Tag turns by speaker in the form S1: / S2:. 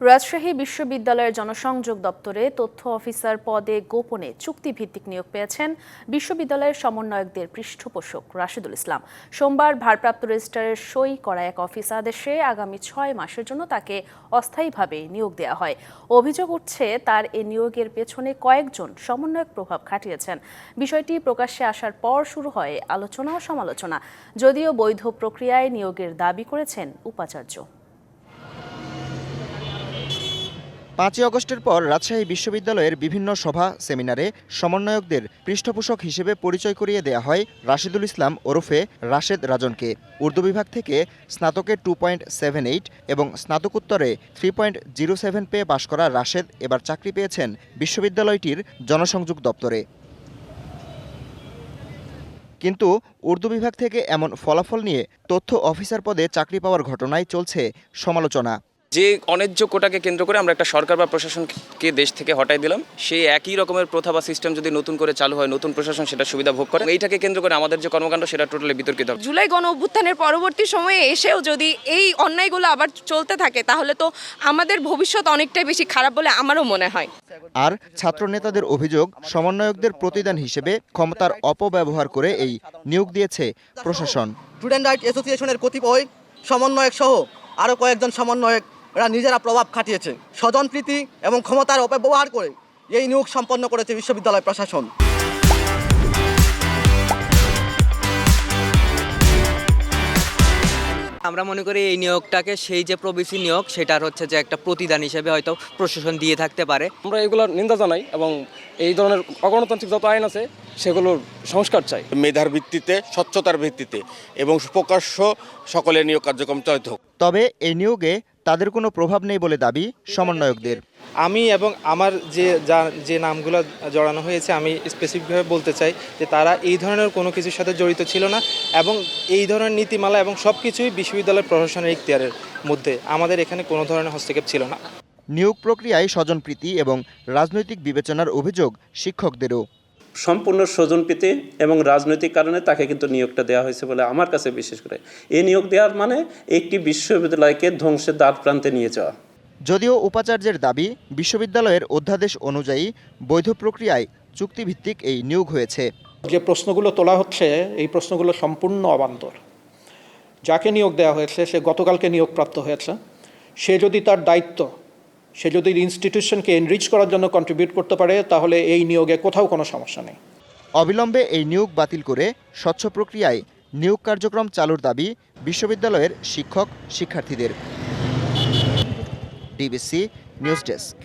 S1: রাজশাহী বিশ্ববিদ্যালয়ের জনসংযোগ দপ্তরে তথ্য অফিসার পদে গোপনে চুক্তিভিত্তিক নিয়োগ পেয়েছেন বিশ্ববিদ্যালয়ের সমন্বয়কদের পৃষ্ঠপোষক রাশিদুল ইসলাম। সোমবার ভারপ্রাপ্ত রেজিস্ট্রারের সই করা এক অফিস আদেশে আগামী ছয় মাসের জন্য তাকে অস্থায়ীভাবে নিয়োগ দেওয়া হয়। অভিযোগ উঠছে, তার এ নিয়োগের পেছনে কয়েকজন সমন্বয়ক প্রভাব খাটিয়েছেন। বিষয়টি প্রকাশ্যে আসার পর শুরু হয় আলোচনা ও সমালোচনা। যদিও বৈধ প্রক্রিয়ায় নিয়োগের দাবি করেছেন উপাচার্য।
S2: পাঁচই অগস্টের পর রাজশাহী বিশ্ববিদ্যালয়ের বিভিন্ন সভা, সেমিনারে সমন্বয়কদের পৃষ্ঠপোষক হিসেবে পরিচয় করিয়ে দেয়া হয় রাশিদুল ইসলাম ওরফে রাশেদ রাজনকে। উর্দু বিভাগ থেকে স্নাতকে টু পয়েন্ট সেভেন এইট এবং স্নাতকোত্তরে থ্রি পয়েন্ট জিরো সেভেন পেয়ে পাশ করা রাশেদ এবার চাকরি পেয়েছেন বিশ্ববিদ্যালয়টির জনসংযোগ দপ্তরে। কিন্তু উর্দু বিভাগ থেকে এমন ফলাফল নিয়ে তথ্য অফিসার পদে চাকরি পাওয়ার ঘটনায় চলছে সমালোচনা।
S3: যে অন্যায্য কোটাকে কেন্দ্র করে আমরা একটা সরকার বা প্রশাসনকে দেশ থেকে হটাই দিলাম সেই একই রকমের প্রথা বা সিস্টেম যদি নতুন করে চালু হয় নতুন প্রশাসন সেটা সুবিধা ভোগ করে। এইটাকে কেন্দ্র করে আমাদের যে কর্মকাণ্ড সেটা টোটালি বিতর্কিত হবে।
S4: জুলাই গণ অভ্যুত্থানের পরবর্তী সময়ে এসেও যদি এই অন্যায়গুলো আবার চলতে থাকে তাহলে তো আমাদের ভবিষ্যৎ অনেকটাই বেশি খারাপ বলে আমারও মনে হয়।
S2: আর ছাত্র নেতাদের অভিযোগ সমন্বয়কদের প্রতিদান হিসেবে ক্ষমতার অপব্যবহার করে এই নিয়োগ দিয়েছে প্রশাসন।
S5: স্টুডেন্ট রাইট অ্যাসোসিয়েশনের কতিপয় সমন্বয়ক সহ আরও কয়েকজন সমন্বয়ক এরা নিজেরা প্রভাব খাটিয়েছে। স্বজনপ্রীতি এবং ক্ষমতার অপব্যবহার করে এই নিয়োগ সম্পন্ন করেছে বিশ্ববিদ্যালয় প্রশাসন।
S6: আমরা মনে করি এই নিয়োগটাকে সেই যে প্রবেশী নিয়োগ সেটার হচ্ছে যে একটা প্রতিদান হিসেবে হয়তো প্রশাসন দিয়ে থাকতে পারে।
S7: আমরা এগুলোর নিন্দা জানাই এবং এই ধরনের অগণতান্ত্রিক যত আইন আছে সেগুলোর সংস্কার চাই।
S8: মেধার ভিত্তিতে স্বচ্ছতার ভিত্তিতে এবং প্রকাশ্য সকলের নিয়োগ কার্যক্রম চালিত হোক।
S2: তবে এই নিয়োগে তাদের কোনো প্রভাব নেই বলে দাবি সমন্বয়কদের।
S9: আমি এবং আমার যে যা- যে নামগুলো জড়ানো হয়েছে আমি স্পেসিফিকভাবে বলতে চাই যে তারা এই ধরনের কোনো কিছুর সাথে জড়িত ছিল না এবং এই ধরনের নীতিমালা এবং সব কিছুই বিশ্ববিদ্যালয় প্রশাসনের ইখতিয়ারের মধ্যে। আমাদের এখানে কোনো ধরনের হস্তক্ষেপ ছিল না।
S2: নিয়োগ প্রক্রিয়ায় স্বজনপ্রীতি এবং রাজনৈতিক বিবেচনার অভিযোগ শিক্ষকদেরও।
S10: সম্পূর্ণ স্বজনপ্রীতি এবং রাজনৈতিক কারণে তাকে কিন্তু নিয়োগটা দেওয়া হয়েছে বলে আমার কাছে বিশেষ করে। এই নিয়োগ দেওয়ার মানে একটি বিশ্ববিদ্যালয়কে ধ্বংসের দ্বার প্রান্তে নিয়ে যাওয়া।
S2: যদিও উপাচার্যের দাবি বিশ্ববিদ্যালয়ের অধ্যাদেশ অনুযায়ী বৈধ প্রক্রিয়ায় চুক্তিভিত্তিক এই নিয়োগ হয়েছে।
S11: যে প্রশ্নগুলো তোলা হচ্ছে এই প্রশ্নগুলো সম্পূর্ণ অবান্তর। যাকে নিয়োগ দেওয়া হয়েছে সে গতকালকে নিয়োগপ্রাপ্ত হয়েছে। সে যদি তার দায়িত্ব সে যদি ইনস্টিটিউশনকে এনরিচ করার জন্য কন্ট্রিবিউট করতে পারে, তাহলে এই নিয়োগে কোথাও কোনো সমস্যা নেই।
S2: অবিলম্বে এই নিয়োগ বাতিল করে স্বচ্ছ প্রক্রিয়ায় নিয়োগ কার্যক্রম চালুর দাবি বিশ্ববিদ্যালয়ের শিক্ষক শিক্ষার্থীদের ডিবিসি নিউজ ডেস্ক।